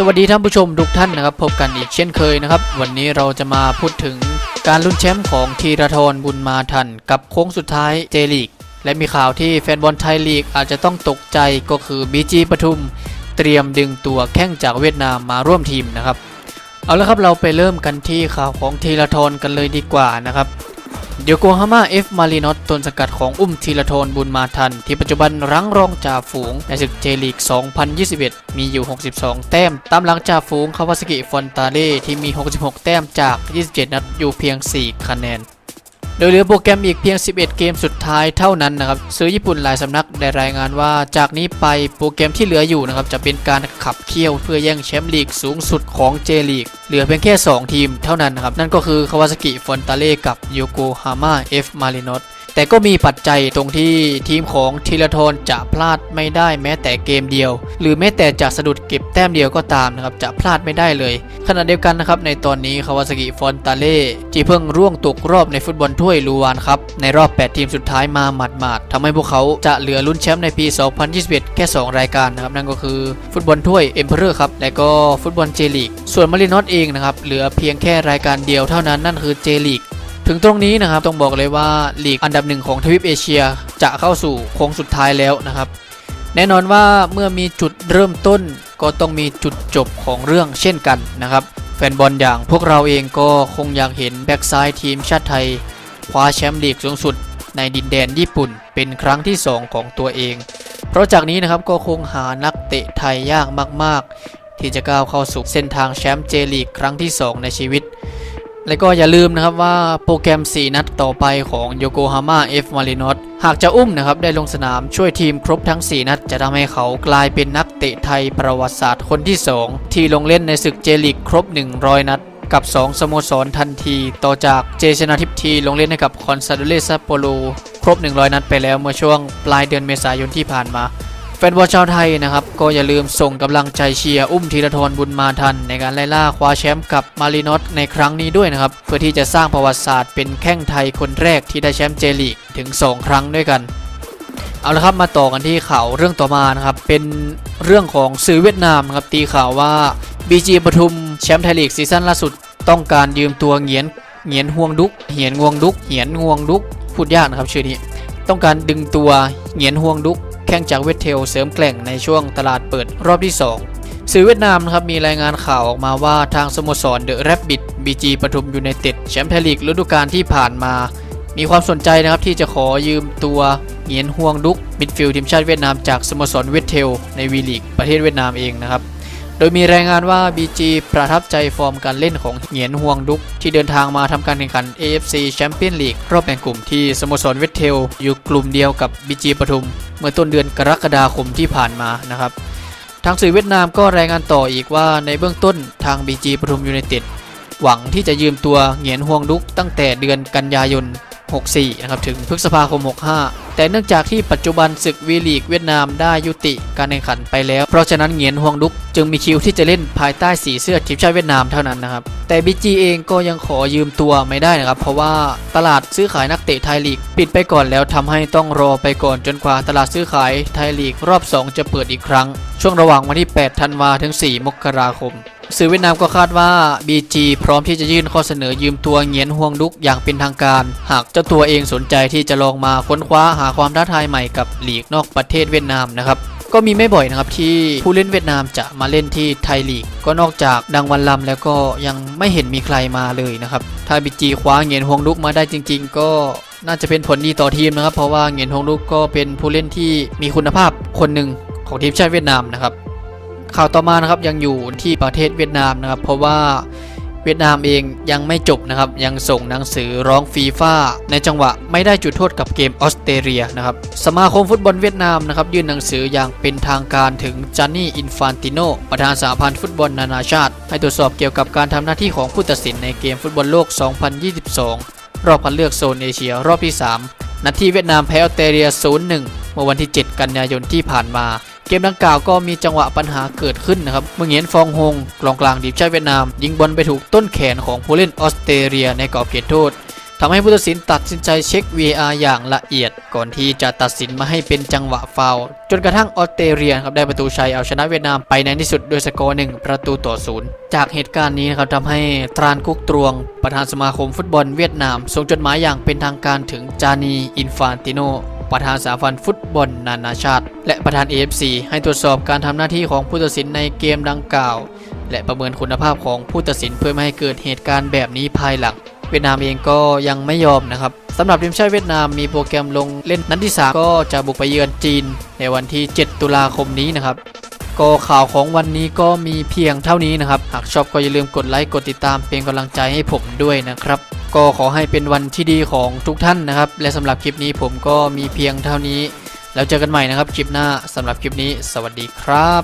สวัสดีท่านผู้ชมทุกท่านนะครับ พบกันอีกเช่นเคยนะครับ วันนี้เราจะมาพูดถึงการลุ้นแชมป์ของทีรทรบุญมาทัน กับโค้งสุดท้ายเจลีก และมีข่าวที่แฟนบอลไทยลีกอาจจะต้องตกใจก็คือบีจีปทุม เตรียมดึงตัวแข้งจากเวียดนามมาร่วมทีมนะครับ เอาละครับเราไปเริ่มกันที่ข่าวของทีรทรกันเลยดีกว่านะครับ เดียโกฮาม่าเอฟมารีนอตต้นสกัดของอุ้มทีละโทนบุญมาทัน ที่ปัจจุบันรั้งรองจ่าฝูงในศึกเจลีก 2021 มีอยู่ 62 แต้ม ตามหลังจ่าฝูงคาวาสกิฟอนตาเล่ที่มี 66 แต้มจาก 27 นัดอยู่เพียง 4 คะแนน โดยเหลือโปรแกรมอีกเพียง 11 เกมสุดท้ายเท่านั้นนะครับสื่อญี่ปุ่นหลายสำนักได้รายงานว่าจากนี้ไปโปรแกรมที่เหลืออยู่นะครับจะเป็นการขับเคี่ยวเพื่อแย่งแชมป์ลีกสูงสุดของเจลีกเหลือเพียงแค่ 2 ทีมเท่านั้นนะครับนั่นก็คือคาวาซากิฟอนตาเล่กับโยโกฮาม่าเอฟมารินอ แต่ก็มีปัจจัยตรงที่ทีมของทีละทนจะพลาดไม่ได้แม้แต่เกมเดียว หรือแม้แต่จะสะดุดเก็บแต้มเดียวก็ตามนะครับจะพลาดไม่ได้เลยขณะเดียวกันนะครับในตอนนี้คาวาซากิฟอนตาเล่ที่เพิ่งร่วงตกรอบในฟุตบอลถ้วยลูวานครับในรอบ 8 ทีมสุดท้ายมาหมาดๆทำให้พวกเขาจะเหลือลุ้นแชมป์ในปี 2021 แค่ 2 รายการนะครับนั่นก็คือฟุตบอลถ้วยเอ็มเพอร์ครับและก็ฟุตบอลเจลีกส่วนมารินอสเองนะครับเหลือเพียงแค่รายการเดียวเท่านั้นนั่นคือเจลีก ถึงตรงนี้นะครับต้องบอกเลยว่าลีกอันดับหนึ่งของทวีปเอเชียจะเข้าสู่โค้งสุดท้ายแล้วนะครับ แน่นอนว่าเมื่อมีจุดเริ่มต้น ก็ต้องมีจุดจบของเรื่องเช่นกันนะครับ แฟนบอลอย่างพวกเราเองก็คงอยากเห็นแบ็กซ้ายทีมชาติไทยคว้าแชมป์ลีกสูงสุดในดินแดนญี่ปุ่นเป็นครั้งที่ 2 ของตัวเอง เพราะจากนี้นะครับก็คงหานักเตะไทยยากมาก ๆ ที่จะก้าวเข้าสู่เส้นทางแชมป์เจลีกครั้งที่ 2 ในชีวิต และก็อย่าลืมนะครับว่าโปรแกรม 4 นัดต่อไปของโยโกฮาม่าเอฟมารินอสหากจะอุ้มนะครับได้ลงสนามช่วยทีมครบทั้ง 4 นัด จะทำให้เขากลายเป็นนักเตะไทยประวัติศาสตร์คนที่ 2 ที่ลงเล่นในศึกเจลิกครบ 100 นัดกับ 2 สโมสรทันที ต่อจากเจชนาทิพทีลงเล่นให้กับคอนซาโดเลซัปโปโลครบ 100 นัดไปแล้วเมื่อช่วงปลายเดือนเมษายนที่ผ่านมา แฟนบอลชาวไทยนะครับ ก็อย่าลืมส่งกำลังใจเชียร์อุ้มธีรทรบุญมาทัน ในการไล่ล่าคว้าแชมป์กับมารินอสในครั้งนี้ด้วยนะครับ เพื่อที่จะสร้างประวัติศาสตร์เป็นแข้งไทยคนแรกที่ได้แชมป์เจลีกถึง 2 ครั้งด้วยกัน เอาละครับมาต่อกันที่ข่าวเรื่องต่อมานะครับ เป็นเรื่องของสื่อเวียดนามครับตีข่าวว่า BG ปทุมแชมป์ไทยลีกซีซั่นล่าสุด ต้องการยืมตัวเหงียนเหงียนห่วงดุกเหงียนห่วงดุกเหงียนห่วงดุกพูดยากนะครับชื่อนี้ต้องการดึงตัวเหงียนห่วงดุก แข่งจากเวทเทลเสริมแกล่งในช่วงตลาดเปิดรอบที่ 2 สื่อเวียดนามนะครับมีรายงานข่าวออกมาว่าทางสโมสรเดอะแรบบิทบีจีปทุมยูไนเต็ดแชมป์ไทยลีกฤดูกาลที่ผ่านมา มีความสนใจนะครับที่จะขอยืมตัวเหงียนฮวงดุกมิดฟิลด์ทีมชาติเวียดนามจากสโมสรเวทเทลในวีลีกประเทศเวียดนามเองนะครับ โดยมีรายงานว่า BG ประทับใจฟอร์มการเล่นของเหงียนฮวงดุก ที่เดินทางมาทำการแข่งขัน AFC Champions League รอบแบ่งกลุ่มที่สโมสรเวทเทล อยู่กลุ่มเดียวกับ BG ปทุม เมื่อต้นเดือนกรกฎาคมที่ผ่านมานะครับ ทางสื่อเวียดนามก็รายงานต่ออีกว่าในเบื้องต้นทาง BG ปทุมยูไนเต็ดหวังที่จะยืมตัวเหงียนฮวงดุกตั้งแต่เดือนกันยายน 64 นะครับถึงพฤษภาคม 65 แต่เนื่องจากที่ปัจจุบันศึกวีลีกเวียดนามได้ยุติการแข่งขันไปแล้ว เพราะฉะนั้นเหงียนฮวงดุกจึงมีคิวที่จะเล่นภายใต้สีเสื้อทีมชาติเวียดนามเท่านั้นนะครับแต่ BG เองก็ยังขอยืมตัวไม่ได้นะครับ เพราะว่าตลาดซื้อขายนักเตะไทยลีก ปิดไปก่อนแล้วทำให้ต้องรอไปก่อนจนกว่าตลาดซื้อขายไทยลีกรอบ 2 จะเปิดอีกครั้ง ช่วงระหว่างวันที่ 8 ธันวาถึง 4 มกราคม สื่อเวียดนามก็คาดว่า BG พร้อมที่จะยื่นข้อเสนอยืมตัวเงียนฮวงดุกอย่างเป็นทางการ หากเจ้าตัวเองสนใจที่จะลองมาค้นคว้าหาความท้าทายใหม่กับลีกนอกประเทศเวียดนามนะครับก็มีไม่บ่อยนะครับที่ผู้เล่นเวียดนามจะมาเล่นที่ไทยลีก ก็นอกจากดังวันลำแล้วก็ยังไม่เห็นมีใครมาเลยนะครับถ้าบีจีคว้าเงียนฮวงดุกมาได้จริง ๆ ก็น่าจะเป็นผลดีต่อทีมนะครับ เพราะว่าเงียนฮวงดุกก็เป็นผู้เล่นที่มีคุณภาพคนหนึ่งของทีมชาติเวียดนามนะครับ ข่าวต่อมานะครับยังอยู่ที่ประเทศเวียดนามนะครับ เพราะว่าเวียดนามเองยังไม่จบนะครับยังส่งหนังสือร้องฟีฟ่าในจังหวะไม่ได้จุดโทษกับเกมออสเตรเลียนะครับสมาคมฟุตบอลเวียดนามนะครับยื่นหนังสืออย่างเป็นทางการถึงจานนี่อินฟานติโนประธานสหพันธ์ฟุตบอลนานาชาติ ให้ตรวจสอบเกี่ยวกับการทำหน้าที่ของผู้ตัดสินในเกมฟุตบอลโลก 2022 รอบคัดเลือกโซนเอเชียรอบที่ 3 นัดที่เวียดนามแพ้ออสเตรเลีย 0-1 เมื่อวันที่ 7 กันยายนที่ผ่านมา เกมดังกล่าวก็มีจังหวะปัญหาเกิดขึ้นนะครับเมื่อเหงียนฟองฮงกลองกลางทีมชาติเวียดนาม ยิงบอลไปถูกต้นแขนของผู้เล่นออสเตรเลียในกรอบเขตโทษทำให้ผู้ตัดสินตัดสินใจเช็ค VAR อย่างละเอียด ก่อนที่จะตัดสินมาให้เป็นจังหวะฟาวจนกระทั่งออสเตรเลียครับได้ประตูชัยเอาชนะเวียดนามไปในที่สุดด้วยสกอร์หนึ่งประตูต่อศูนย์จากเหตุการณ์นี้นะครับทำให้ตรานกุกตรวง ประธานสมาคมฟุตบอลเวียดนาม ส่งจดหมายอย่างเป็นทางการถึงจานีอินฟานติโน ประธานสาพันธ์ฟุตบอลนานาชาติ และประธาน AFC ให้ตรวจสอบการทำหน้าที่ของผู้ตัดสินในเกมดังกล่าว และประเมินคุณภาพของผู้ตัดสินเพื่อไม่ให้เกิดเหตุการณ์แบบนี้ภายหลัง เวียดนามเองก็ยังไม่ยอมนะครับสำหรับทีมชาติเวียดนามมีโปรแกรมลงเล่นนัดที่ 3 ก็จะบุกไปเยือนจีน ในวันที่ 7 ตุลาคมนี้นะครับก็ข่าวของวันนี้ก็มีเพียงเท่านี้นะครับ หากชอบก็อย่าลืมกดไลค์ กดติดตามเป็นกำลังใจให้ผมด้วยนะครับ ก็ขอให้เป็นวันที่ดีของทุกท่านนะครับ และสำหรับคลิปนี้ผมก็มีเพียงเท่านี้ แล้วเจอกันใหม่นะครับคลิปหน้าสำหรับคลิปนี้ สวัสดีครับ